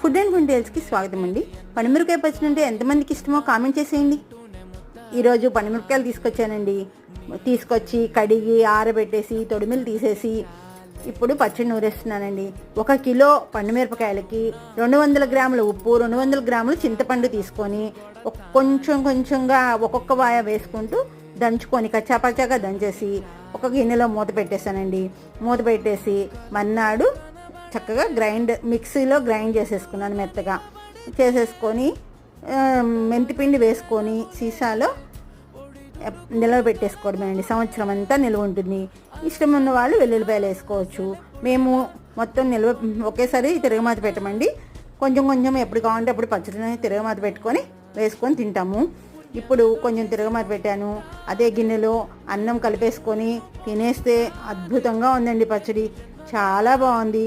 Food and ఫుండేల్స్కి స్వాగతం అండి. పనిమిరకాయ పచ్చడి అంటే ఎంతమందికి ఇష్టమో కామెంట్ చేసేయండి. ఈరోజు పనిమిరకాయలు తీసుకొచ్చానండి. తీసుకొచ్చి కడిగి ఆరబెట్టేసి తొడిమిలు తీసేసి ఇప్పుడు పచ్చడి నూరేస్తున్నానండి. ఒక కిలో పండుమిరపకాయలకి రెండు వందల గ్రాముల ఉప్పు రెండు వందల గ్రాములు చింతపండు తీసుకొని కొంచెం కొంచెంగా ఒక్కొక్క వాయ వేసుకుంటూ దంచుకొని కచ్చాపచ్చాగా దంచేసి ఒక గిన్నెలో మూత పెట్టేశానండి. మూత పెట్టేసి మన్నాడు చక్కగా గ్రైండ్ మిక్సీలో గ్రైండ్ చేసేసుకున్నాను మెత్తగా. చేసేసుకొని మెంతిపిండి వేసుకొని సీసాలో నిల్వ పెట్టేసుకోవడమే అండి. సంవత్సరం అంతా నిల్వ ఉంటుంది. ఇష్టం ఉన్న వాళ్ళు వెల్లుల్లిపాయలు వేసుకోవచ్చు. మేము మొత్తం నిల్వ ఒకేసారి తిరగమాత పెట్టమండి. కొంచెం కొంచెం ఎప్పుడు కావాలంటే అప్పుడు పచ్చడిని తిరగమాత పెట్టుకొని వేసుకొని తింటాము. ఇప్పుడు కొంచెం తిరగమాత పెట్టాను. అదే గిన్నెలో అన్నం కలిపేసుకొని తినేస్తే అద్భుతంగా ఉందండి పచ్చడి. చాలా బాగుంది.